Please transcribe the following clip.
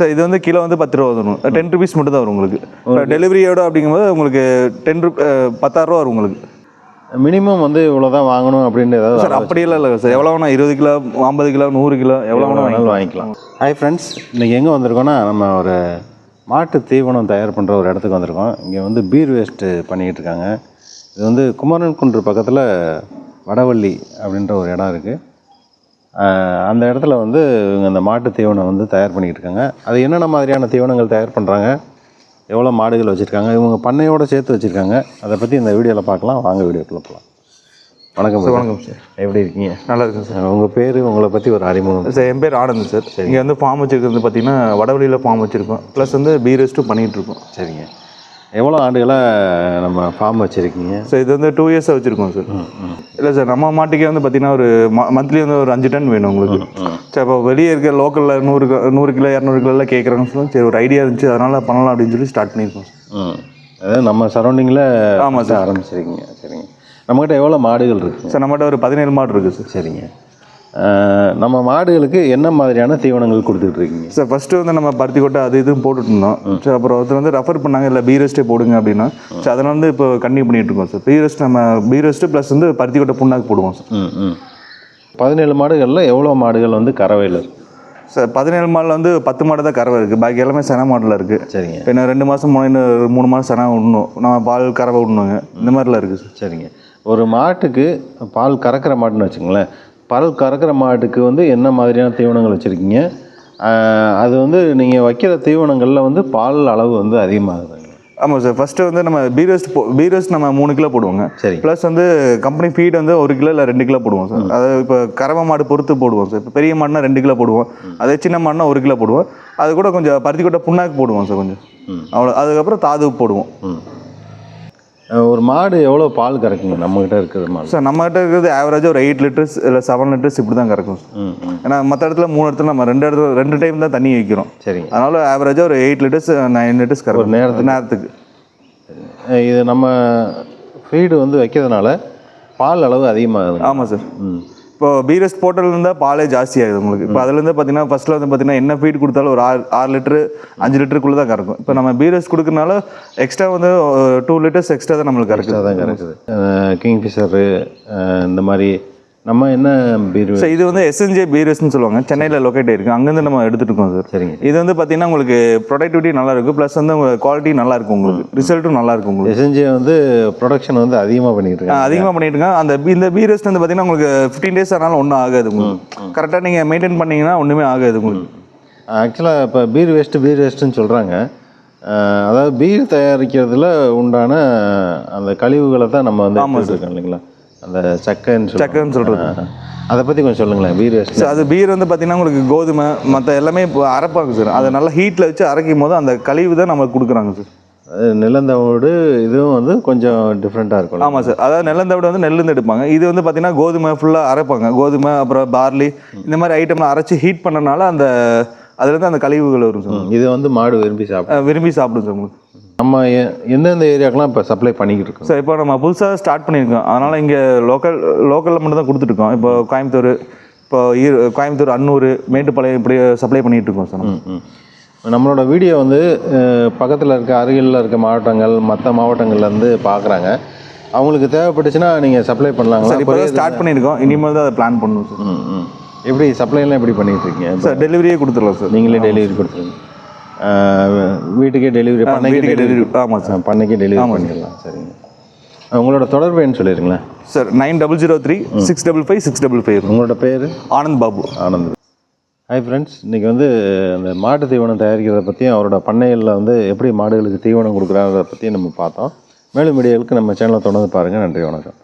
Sir இது வந்து kilo வந்து பத்து ரூபா வரும் டென் ருபீஸ் மட்டும் தான் வரும் உங்களுக்கு. டெலிவரியோட அப்படிங்கும்போது உங்களுக்கு டென் ருப் பத்தாயிரம் ரூபா வரும் உங்களுக்கு. மினிமம் வந்து இவ்வளோ தான் வாங்கணும் அப்படின்னு ஏதாவது சார் அப்படியெல்லாம் இல்லை சார். எவ்வளோ வேணா இருபது கிலோ ஐம்பது கிலோ நூறு கிலோ எவ்வளோ. வேணாலும் வாங்கிக்கலாம். ஹாய் ஃப்ரெண்ட்ஸ் இன்றைக்கி எங்கே வந்திருக்கோம்னா நம்ம ஒரு மாட்டு தீவனம் தயார் பண்ணுற ஒரு இடத்துக்கு வந்திருக்கோம். இங்கே வந்து பீர் வேஸ்ட்டு பண்ணிக்கிட்டு இருக்காங்க. இது வந்து குமரன் குன்று பக்கத்தில் வடவள்ளி அப்படின்ற ஒரு இடம் இருக்குது அந்த இடத்துல வந்து இவங்க அந்த மாட்டு தீவனம் வந்து தயார் பண்ணிக்கிட்டு இருக்காங்க அது என்னென்ன மாதிரியான தீவனங்கள் தயார் பண்ணுறாங்க எவ்வளோ மாடுகள் வச்சுருக்காங்க? இவங்க பண்ணையோடு சேர்த்து வச்சுருக்காங்க. அதை பற்றி இந்த வீடியோவில் பார்க்கலாம். வாங்க வீடியோக்குள்ளே போகலாம் வணக்கம் brother. வணக்கம் சார். எப்படி இருக்கீங்க? நல்லா இருக்கும் சார். உங்கள் பேர் உங்களை பற்றி ஒரு அறிமுகம். சார் என் பேர் ஆனந்த் சார். இங்கே வந்து ஃபார்ம் வச்சிருக்கிறது பார்த்தீங்கன்னா வடவழியில் ஃபார்ம் வச்சிருக்கோம். ப்ளஸ் வந்து பீ ரெஸ்ட்டும் பண்ணிகிட்டு இருக்கோம். சரிங்க. எவ்வளோ ஆண்டுகளாக நம்ம ஃபார்ம் வச்சுருக்கீங்க? ஸோ இது வந்து டூ இயர்ஸாக வச்சுருக்கோம் சார் இல்லை சார் நம்ம மாட்டுக்கே வந்து பார்த்தீங்கன்னா ஒரு மந்த்லி வந்து ஒரு அஞ்சு டன் வேணும் உங்களுக்கு. சரி இப்போ வெளியே இருக்க லோக்கலில் நூறு நூறு கிலோ இரநூறு கிலோலாம் கேட்குறாங்கன்னு சொல்லி சரி ஒரு ஐடியா இருந்துச்சு அதனால் பண்ணலாம் அப்படின்னு சொல்லி ஸ்டார்ட் பண்ணியிருக்கோம் சார் அதாவது நம்ம சரௌண்டிங்கில் ஆமாம் சார். ஆரம்பிச்சிருக்கீங்க. சரிங்க. நம்மகிட்ட எவ்வளோ மாடுகள் இருக்குங்க சார் நம்மகிட்ட ஒரு பதினேழு மாடு இருக்குது சார் சரிங்க. நம்ம மாடுகளுக்கு என்ன மாதிரியான தீவனங்கள் கொடுத்துட்டு இருக்கீங்க சார் ஃபஸ்ட்டு வந்து நம்ம பருத்தி கொட்டை அது இதுவும் போட்டுட்டு இருந்தோம் சரி அப்புறம் ஒருத்தர் வந்து ரெஃபர் பண்ணாங்க இல்லை பீ ரெஸ்ட்டே போடுங்க அப்படின்னா. சரி அதனால வந்து இப்போ கண்டினியூ பண்ணிட்டு இருக்கோம் சார் பீ ரெஸ்ட் நம்ம பீ ரெஸ்ட்டு ப்ளஸ் வந்து பருத்தி கொட்டை புண்ணாக்கு போடுவோம் சார் பதினேழு மாடுகளில் எவ்வளோ மாடுகள் வந்து கறவையில் இருக்கு? சார் பதினேழு மாடில் வந்து பத்து மாடு தான் கறவை இருக்குது பாக்கி எல்லாமே சென மாடில் இருக்குது சரிங்க. இப்போ இன்னும் ரெண்டு மாதம் மூணு மூணு மாதம் சென விடணும் நம்ம பால் கறவை விடணுங்க இந்த மாதிரிலாம் இருக்குது சார் சரிங்க. ஒரு மாட்டுக்கு பால் கறக்கிற மாட்டுன்னு வச்சுங்களேன் பால் கறக்கிற மாட்டுக்கு வந்து என்ன மாதிரியான தீவனங்கள் வச்சுருக்கீங்க? அது வந்து நீங்கள் வைக்கிற தீவனங்களில் வந்து பால் அளவு வந்து அதிகமாகுதுங்க ஆமாம் சார். ஃபஸ்ட்டு வந்து நம்ம பீரஸ்ட் போ பீரஸ்ட் நம்ம மூணு கிலோ போடுவோங்க. சரி. ப்ளஸ் வந்து கம்பெனி ஃபீட் வந்து ஒரு கிலோ இல்லை ரெண்டு கிலோ போடுவோம் சார். அதாவது இப்போ கறவை மாடு பொறுத்து போடுவோம் சார். இப்போ பெரிய மாடுனா ரெண்டு கிலோ போடுவோம். அதே சின்ன மாடுனா ஒரு கிலோ போடுவோம். அது கூட கொஞ்சம் பருத்தி கொட்டை புண்ணாக்கு போடுவோம் சார் கொஞ்சம். அவ்வளோ அதுக்கப்புறம் தாது போடுவோம். ஒரு மாடு எவ்வளோ பால் கறக்குங்க? நம்மக்கிட்ட இருக்கிற மாடு. சார் நம்மகிட்ட இருக்கிறது ஆவரேஜாக ஒரு எயிட் லிட்டர்ஸ் இல்லை செவன் லிட்டர்ஸ் இப்படி தான் கறக்கும் சார். ஏன்னா மற்ற இடத்துல மூணு இடத்துல நம்ம ரெண்டு இடத்துல ரெண்டு டைம் தான் தண்ணி வைக்கிறோம். சரிங்க. அதனால ஆவரேஜாக ஒரு எயிட் லிட்டர்ஸ் நைன் லிட்டர்ஸ் கறக்கும். நேரத்துக்கு. நேரத்துக்கு. இது நம்ம ஃபீடு வந்து வைக்கிறதுனால பால் அளவு அதிகமாகுது ஆமாம் சார். ம். இப்போ பீரஸ் போர்ட்டல் இருந்தால் பாலே ஜாஸ்தி ஆகுது உங்களுக்கு. இப்போ அதுலேருந்து பார்த்தீங்கன்னா ஃபர்ஸ்ட்டில் வந்து பார்த்தீங்கன்னா என்ன ஃபீட் கொடுத்தாலும் ஒரு ஆறு ஆறு லிட்டரு அஞ்சு லிட்டருக்குள்ளே தான் கறக்கும். இப்போ நம்ம பீரஸ்ட் கொடுக்கறனால எக்ஸ்ட்ரா வந்து டூ லிட்டர்ஸ் எக்ஸ்ட்ரா தான் நம்மளுக்கு கறக்குது. தான் கறக்குது. கிங்ஃபிஷரு இந்த மாதிரி நம்ம என்ன பீர் ஸோ இது வந்து எஸ்என்ஜே பீரஸ்ட்னு சொல்லுவாங்க. சென்னையில் லொக்கேட் ஆயிருக்கு. அங்கேருந்து நம்ம எடுத்துட்டு இருக்கோம் சார் சரிங்க. இது வந்து பார்த்தீங்கன்னா உங்களுக்கு ப்ரொடக்டிவிட்டி நல்லா இருக்கும் ப்ளஸ் வந்து உங்களுக்கு குவாலிட்டி நல்லா இருக்கும் உங்களுக்கு. ரிசல்ட்டும் நல்லா இருக்கும் உங்களுக்கு. எஸ்என்ஜி வந்து ப்ரொடக்ஷன் வந்து அதிகமாக பண்ணிட்டு இருக்காங்க. அதிகமாக பண்ணிட்டு இருக்காங்க. அந்த இந்த பீரஸ்ட் வந்து பார்த்தீங்கன்னா உங்களுக்கு ஃபிஃப்டீன் டேஸ் ஆனாலும் ஒன்றும் ஆகாது உங்களுக்கு. கரெக்டாக நீங்கள் மெயின்டைன் பண்ணீங்கன்னா ஒன்றுமே ஆகாது உங்களுக்கு. ஆக்சுவலாக இப்போ பீர் வேஸ்ட்டு பீர் வேஸ்ட்டுன்னு சொல்கிறாங்க அதாவது பீர் தயாரிக்கிறதுல உண்டான அந்த கழிவுகளை தான் நம்ம வந்து இருக்கோம் இல்லைங்களா? அந்த சக்கைன்னு. சக்கைன்னு ஆ. அதை பற்றி கொஞ்சம் சொல்லுங்களேன் பீர் சார் அது பீர் வந்து பார்த்தீங்கன்னா உங்களுக்கு கோதுமை மற்ற எல்லாமே இப்போ அரைப்பாங்க சார் அதை நல்லா ஹீட்டில் வச்சு அரைக்கும் போது அந்த கழிவு தான் நமக்கு கொடுக்குறாங்க சார் நிலந்தவோடு இதுவும் வந்து கொஞ்சம் டிஃப்ரெண்ட்டாக இருக்கும் ஆமாம் சார் அதாவது நெல்லந்தவிட வந்து நெல்லுந்து எடுப்பாங்க. இது வந்து பார்த்தீங்கன்னா கோதுமை ஃபுல்லாக அரைப்பாங்க. கோதுமை அப்புறம் பார்லி இந்த மாதிரி ஐட்டம்லாம் அரைச்சி ஹீட் பண்ணனால அந்த அதுலேருந்து அந்த கழிவுகள் வரும் சார் இது வந்து மாடு விரும்பி சாப்பிடும். விரும்பி சாப்பிடும் சார் உங்களுக்கு. நம்ம எந்தெந்த ஏரியாக்கெலாம் இப்போ சப்ளை பண்ணிக்கிட்டு இருக்கோம்? சார் இப்போ நம்ம புதுசாக ஸ்டார்ட் பண்ணியிருக்கோம். அதனால் இங்கே லோக்கல் லோக்கலில் மட்டும் தான் கொடுத்துட்ருக்கோம். இப்போ கோயம்புத்தூர் இப்போ ஈ கோயம்புத்தூர் அன்னூர் மேட்டுப்பாளையம் இப்படி சப்ளை பண்ணிட்டு இருக்கோம் சார். நம்மளோட வீடியோ வந்து பக்கத்தில் இருக்க அருகில் இருக்க மாவட்டங்கள் மற்ற மாவட்டங்கள்லேருந்து பார்க்குறாங்க அவங்களுக்கு தேவைப்பட்டுச்சுன்னா நீங்கள் சப்ளை பண்ணலாங்களா? சார் இப்போ ஸ்டார்ட் பண்ணியிருக்கோம். இனிமேல் தான் அதை பிளான் பண்ணணும் சார். ம் எப்படி சப்ளைலாம் எப்படி பண்ணிட்டு இருக்கீங்க? சார் டெலிவரியே கொடுத்துடலாம் சார். நீங்களே டெலிவரி கொடுத்துருங்க. வீட்டுக்கே டெலிவரி பண்ணைக்கே டெலிவரி ஆமாம் சார் பண்ணைக்கே டெலிவரி பண்ணிடலாம். சரிங்க. உங்களோட தொடர்பு என்ன சொல்லிடுங்களேன். Sir nine double zero three six double five six double five உங்களோட பேர்? ஆனந்த் பாபு. ஆனந்த் ஹாய் ஃப்ரெண்ட்ஸ் இன்றைக்கி வந்து அந்த மாட்டு தீவனம் தயாரிக்கிறத பற்றியும் அவரோட பண்ணைகளில் வந்து எப்படி மாடுகளுக்கு தீவனம் கொடுக்குறாங்கிறத பற்றியும் நம்ம பார்த்தோம். மேலும் வீடியோகளுக்கு நம்ம சேனலை தொடர்ந்து பாருங்கள் நன்றி வணக்கம்.